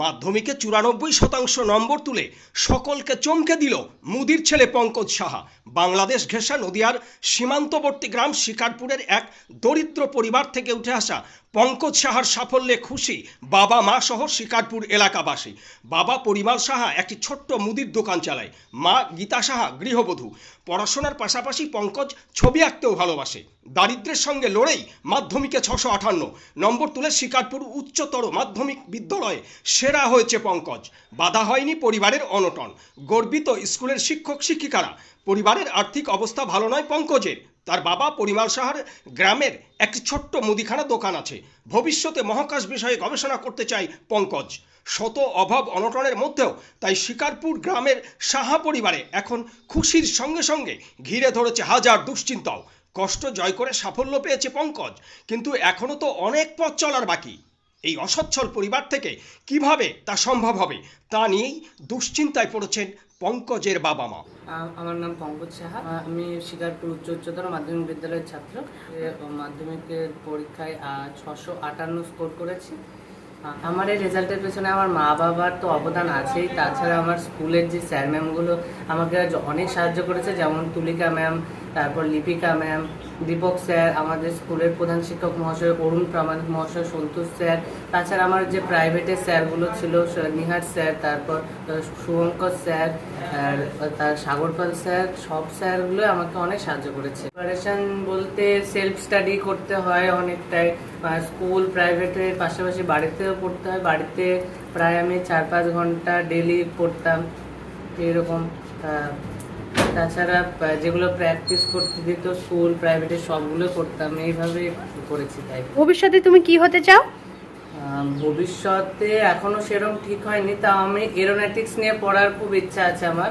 মাধ্যমিকে চুরানব্বই শতাংশ নম্বর তুলে সকলকে চমকে দিল মুদির ছেলে পঙ্কজ সাহা। বাংলাদেশ ঘেঁষা নদিয়ার সীমান্তবর্তী গ্রাম শিকারপুরের এক দরিদ্র পরিবার থেকে উঠে আসা পঙ্কজ সাহার সাফল্যে খুশি বাবা, মা সহ শিকারপুর এলাকাবাসী। বাবা পরিমল সাহা একটি ছোট্ট মুদির দোকান চালায়। মা গীতা সাহা গৃহবধূ। পড়াশোনার পাশাপাশি পঙ্কজ ছবি আঁকতেও ভালোবাসে। দারিদ্র্যের সঙ্গে লড়েই মাধ্যমিকে ছশো আঠান্ন। নম্বর তুলে শিকারপুর উচ্চতর মাধ্যমিক বিদ্যালয়ে সেরা হয়েছে পঙ্কজ। বাধা হয়নি পরিবারের অনটন। গর্বিত স্কুলের শিক্ষক শিক্ষিকারা, পরিবারের আর্থিক অবস্থা ভালো নয় পঙ্কজের। তার বাবা পরিমাল সাহার গ্রামের একটি ছোট্ট মুদিখানা দোকান আছে। ভবিষ্যতে মহাকাশ বিষয়ে গবেষণা করতে চায় পঙ্কজ। শত অভাব অনটনের মধ্যেও তাই শিকারপুর গ্রামের সাহা পরিবারে এখন খুশির সঙ্গে সঙ্গে ঘিরে ধরেছে হাজার দুশ্চিন্তাও। কষ্ট জয় করে সাফল্য পেয়েছে পঙ্কজ। কিন্তু এখনও তো অনেক পথ চলার বাকি। এই অসচ্ছল পরিবার থেকে কীভাবে তা সম্ভব হবে, তা নিয়েই দুশ্চিন্তায় পড়েছেন পঙ্কজের বাবা মা আমার নাম পঙ্কজ সাহা। আমি শিকারপুর উচ্চ উচ্চতর মাধ্যমিক বিদ্যালয়ের ছাত্র। মাধ্যমিকের পরীক্ষায় ছশো আটান্ন স্কোর করেছি। আমার এই রেজাল্টের পেছনে আমার মা বাবার তো অবদান আছেই। তাছাড়া আমার স্কুলের যে স্যার ম্যামগুলো আমাকে অনেক সাহায্য করেছে, যেমন তুলিকা ম্যাম তারপর লিপিকা ম্যাম, দীপক স্যার, আমাদের স্কুলের প্রধান শিক্ষক মহাশয় অরুণ প্রামাণিক মহাশয়, সন্তোষ স্যার, তাছাড়া আমার যে প্রাইভেটের স্যারগুলো ছিল নিহার স্যার, তারপর শুভঙ্কর স্যার, আর তার সাগরপাল স্যার, সব স্যারগুলো আমাকে অনেক সাহায্য করেছে। প্রিপারেশন বলতে সেলফ স্টাডি করতে হয় অনেকটাই স্কুল প্রাইভেটের পাশাপাশি বাড়িতেও পড়তে হয়। বাড়িতে প্রায় আমি চার পাঁচ ঘণ্টা ডেলি পড়তাম এরকম তাছাড়া যেগুলো প্র্যাকটিস করতে দিত স্কুল প্রাইভেটে সবগুলো করতাম এইভাবে করেছি তাই। ভবিষ্যতে তুমি কি হতে চাও? ভবিষ্যতে এখনও সেরকম ঠিক হয়নি তা আমি এরোনেটিক্স নিয়ে পড়ার খুব ইচ্ছা আছে আমার।